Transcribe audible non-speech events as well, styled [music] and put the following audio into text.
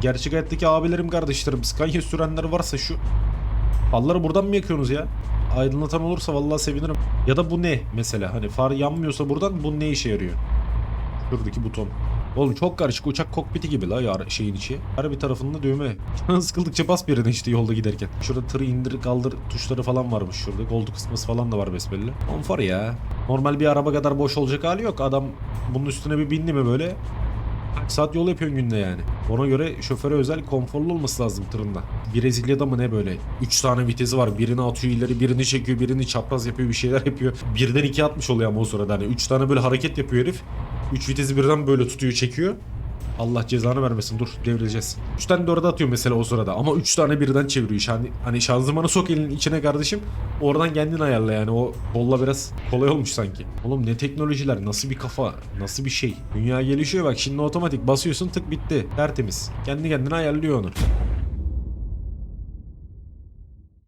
Gerçek hayattaki abilerim kardeşlerim Scania sürenler varsa şu Falları buradan mı yakıyorsunuz ya? Aydınlatan olursa vallahi sevinirim. Ya da bu ne mesela? Hani far yanmıyorsa buradan bu ne işe yarıyor? Şuradaki buton. Oğlum çok karışık uçak kokpiti gibi la ya şeyin içi. Her bir tarafında düğme. [laughs] Sıkıldıkça bas birine işte yolda giderken. Şurada tırı indir kaldır tuşları falan varmış şurada. Koltuk ısıtması falan da var besbelli. Konfor ya. Normal bir araba kadar boş olacak hali yok. Adam bunun üstüne bir bindi mi böyle Kaç saat yol yapıyorsun günde yani. Ona göre şoföre özel konforlu olması lazım tırında. Brezilya'da mı ne böyle? 3 tane vitesi var. Birini atıyor ileri, birini çekiyor, birini çapraz yapıyor, bir şeyler yapıyor. Birden iki atmış oluyor ama o sırada. Hani 3 tane böyle hareket yapıyor herif. 3 vitesi birden böyle tutuyor, çekiyor. Allah cezanı vermesin dur devrileceğiz. 3 tane de orada atıyor mesela o sırada ama 3 tane birden çeviriyor. Yani, hani şanzımanı sok elinin içine kardeşim. Oradan kendin ayarla yani o kolla biraz kolay olmuş sanki. Oğlum ne teknolojiler nasıl bir kafa nasıl bir şey. Dünya gelişiyor bak şimdi otomatik basıyorsun tık bitti tertemiz. Kendi kendine ayarlıyor onu.